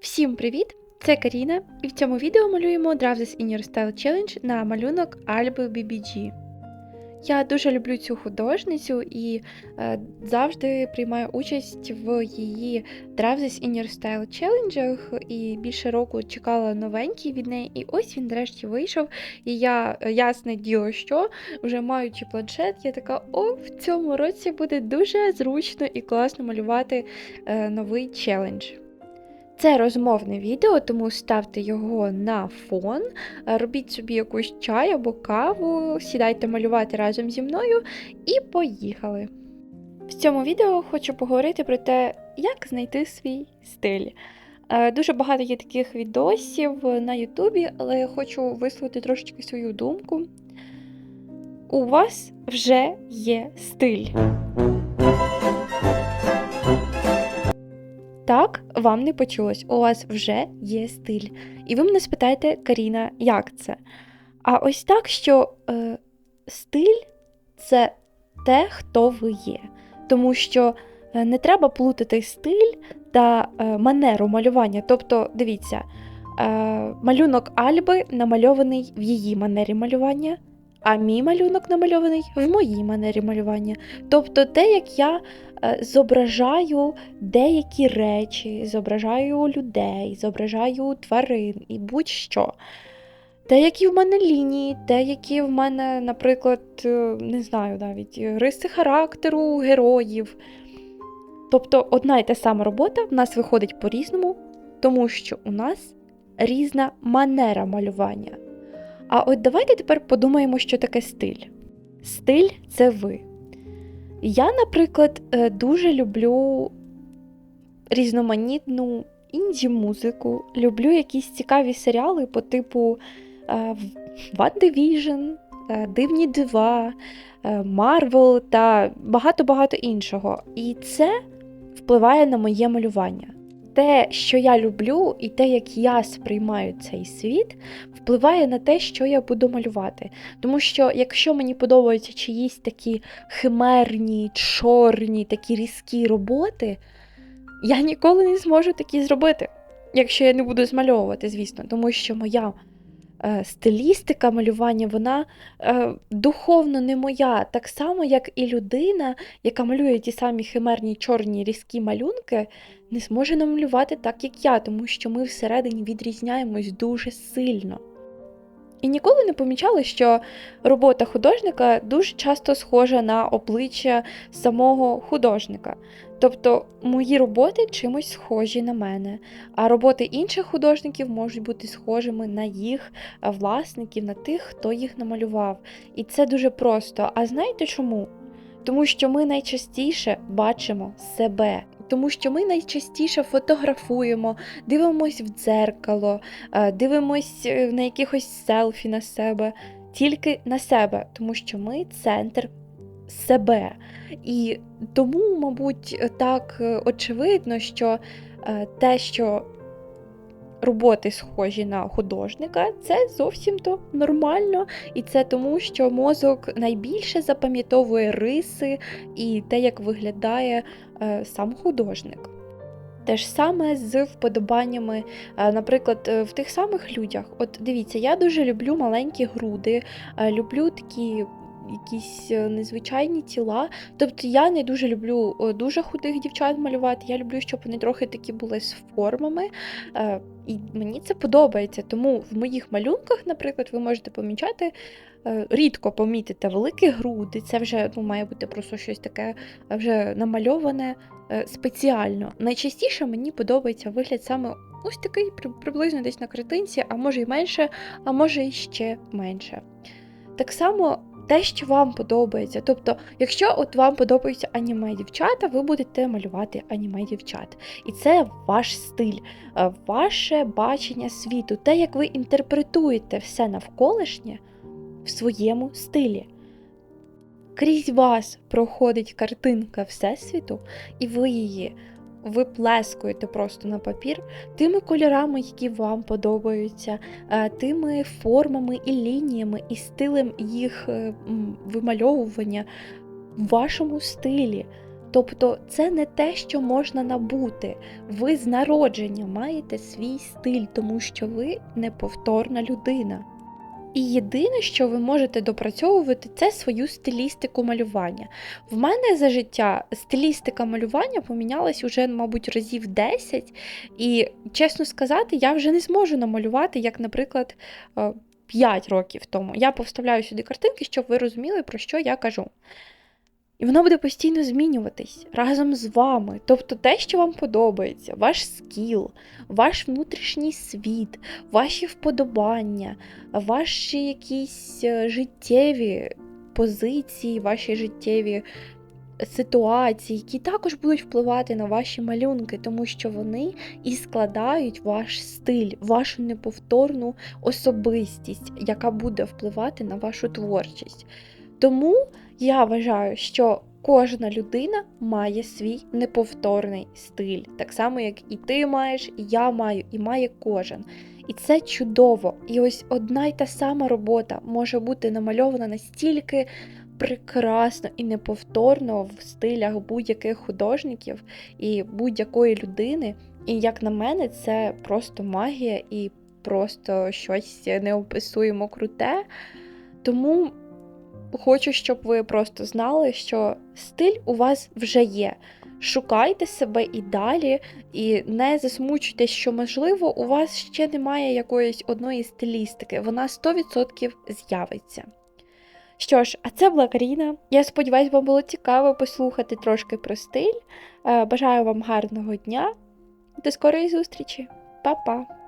Всім привіт! Це Каріна, і в цьому відео малюємо Draw This in Your Style Challenge на малюнок Альби BBG. Я дуже люблю цю художницю і е, завжди приймаю участь в її Draw This in Your Style челенджах, і більше року чекала новенький від неї, і ось він нарешті вийшов. І я, е, ясне діло, що вже маючи планшет, я така: о, в цьому році буде дуже зручно і класно малювати е, новий челендж. Це розмовне відео, тому ставте його на фон, е, робіть собі якусь чай або каву, сідайте малювати разом зі мною і поїхали. В цьому відео хочу поговорити про те, як знайти свій стиль. Е, Дуже багато є таких відосів на Ютубі, але я хочу висловити трошечки свою думку. У вас вже є стиль. Вам не почулось, у вас вже є стиль. І ви мене спитаєте, Каріна, як це? А ось так, що е, стиль це те, хто ви є. Тому що е, не треба плутати стиль та е, манеру малювання. Тобто, дивіться, е, малюнок Альби намальований в її манері малювання, а мій малюнок намальований в моїй манері малювання. Тобто, те, як я е, зображаю деякі речі, зображаю людей, зображаю тварин і будь-що. Те, які в мене лінії, те, які в мене, наприклад, е, не знаю навіть риси характеру героїв. Тобто одна і та сама робота в нас виходить по-різному, тому що у нас різна манера малювання. А от давайте тепер подумаємо, що таке стиль. Стиль це ви. Я, наприклад, е, дуже люблю різноманітну інді-музику, люблю якісь цікаві серіали по типу е, One Division, е, Дивні дива, Марвел та багато-багато іншого. І це впливає на моє малювання. Те, що я люблю, і те, як я сприймаю цей світ, впливає на те, що я буду малювати. Тому що, якщо мені подобаються чиїсь такі химерні, чорні, такі різкі роботи, я ніколи не зможу такі зробити, якщо я не буду змальовувати, звісно, тому що моя стилістика малювання, вона е, духовно не моя, так само, як і людина, яка малює ті самі химерні чорні різкі малюнки, не зможе намалювати так, як я, тому що ми всередині відрізняємось дуже сильно. І ніколи не помічала, що робота художника дуже часто схожа на обличчя самого художника. Тобто мої роботи чимось схожі на мене, а роботи інших художників можуть бути схожими на їх власників, на тих, хто їх намалював. І це дуже просто. А знаєте чому? Тому що ми найчастіше бачимо себе. Тому що ми найчастіше фотографуємо, дивимось в дзеркало, дивимось е, на якихось селфі на себе, тільки на себе, тому що ми центр себе. І тому, мабуть, так е, очевидно, що е, те, що роботи схожі на художника, це зовсім то нормально, і це тому, що мозок найбільше запам'ятовує риси і те, як виглядає е, сам художник. Те ж саме з вподобаннями, е, наприклад, е, в тих самих людях. От дивіться, я дуже люблю маленькі груди, е, люблю такі якісь е, незвичайні тіла. Тобто я не дуже люблю е, дуже худих дівчат малювати. Я люблю, щоб вони трохи такі були з формами. Е, і мені це подобається. Тому в моїх малюнках, наприклад, ви можете помічати. Рідко помітите великі груди, це вже ну, має бути просто щось таке вже намальоване спеціально. Найчастіше мені подобається вигляд саме ось такий приблизно десь на картинці, а може й менше, а може і ще менше. Так само те, що вам подобається. Тобто, якщо от вам подобаються аніме дівчата, ви будете малювати аніме дівчат. І це ваш стиль, е, ваше бачення світу, те, як ви інтерпретуєте все навколишнє в своєму стилі. Крізь вас проходить картинка Всесвіту, і ви її виплескуєте просто на папір тими кольорами, які вам подобаються, е, тими формами і лініями, і стилем їх е, вимальовування в вашому стилі. Тобто це не те, що можна набути. Ви з народження маєте свій стиль, тому що ви неповторна людина. І єдине, що ви можете допрацьовувати, це свою стилістику малювання. В мене за життя стилістика малювання помінялась уже, мабуть, разів 10, і чесно сказати, я вже не зможу намалювати, як, наприклад, 5 років тому. Я повставляю сюди картинки, щоб ви розуміли, про що я кажу. І воно буде постійно змінюватись разом з вами. Тобто те, що вам подобається, ваш скіл, ваш внутрішній світ, ваші вподобання, ваші якісь е, життєві позиції, ваші життєві ситуації, які також будуть впливати на ваші малюнки, тому що вони і складають ваш стиль, вашу неповторну особистість, яка буде впливати на вашу творчість. Тому я вважаю, що кожна людина має свій неповторний стиль, так само, як і ти маєш, і я маю, і має кожен. І це чудово. І ось одна й та сама робота може бути намальована настільки прекрасно і неповторно в стилях будь-яких художників і будь-якої людини. І як на мене, це просто магія і просто щось неописуємо круте. Тому хочу, щоб ви просто знали, що стиль у вас вже є. Шукайте себе і далі, і не засмучуйтесь, що, можливо, у вас ще немає якоїсь одної стилістики, вона 100% з'явиться. Що ж, а це була Каріна. Я сподіваюся, вам було цікаво послухати трошки про стиль. Е, Бажаю вам гарного дня. До скорої зустрічі. Па-па!